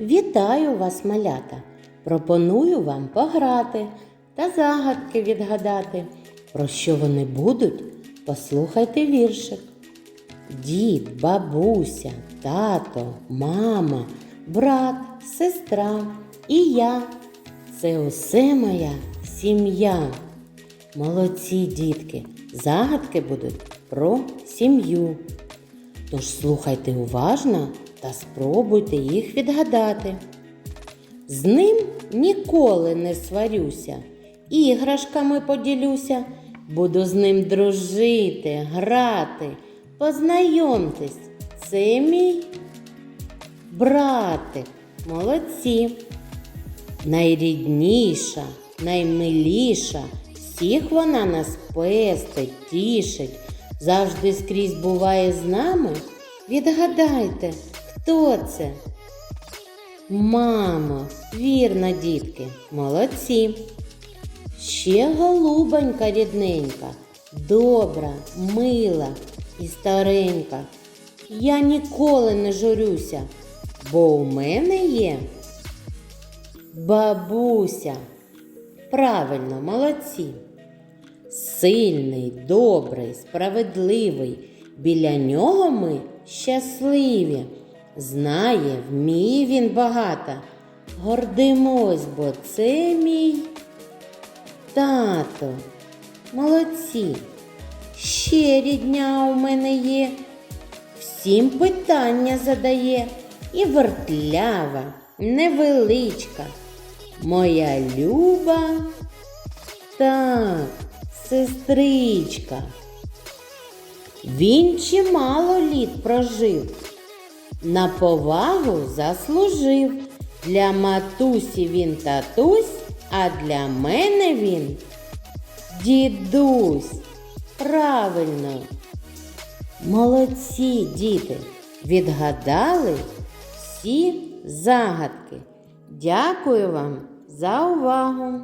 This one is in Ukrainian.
Вітаю вас, малята! Пропоную вам пограти та загадки відгадати. Про що вони будуть? Послухайте віршик. Дід, бабуся, тато, мама, брат, сестра і я. Це усе моя сім'я. Молодці дітки, загадки будуть про сім'ю. Тож слухайте уважно та спробуйте їх відгадати. З ним ніколи не сварюся, іграшками поділюся, буду з ним дружити, грати. Познайомтесь, це мій братик. Молодці. Найрідніша, наймиліша, всіх вона нас пестить, тішить, завжди скрізь буває з нами. Відгадайте, хто це? Мамо, вірно, дітки, молодці. Ще голубонька рідненька, добра, мила і старенька. Я ніколи не журюся, бо у мене є бабуся. Правильно, молодці. Сильний, добрий, справедливий. Біля нього ми щасливі. Знає, вміє він багато. Гордимось, бо це мій тато. Молодці. Ще рідня у мене є. Всім питання задає і вертлява, невеличка. Моя люба. Так, сестричка. Він чимало літ прожив, на повагу заслужив. Для матусі він татусь, а для мене він дідусь. Правильно. Молодці діти, відгадали всі загадки. Дякую вам за увагу!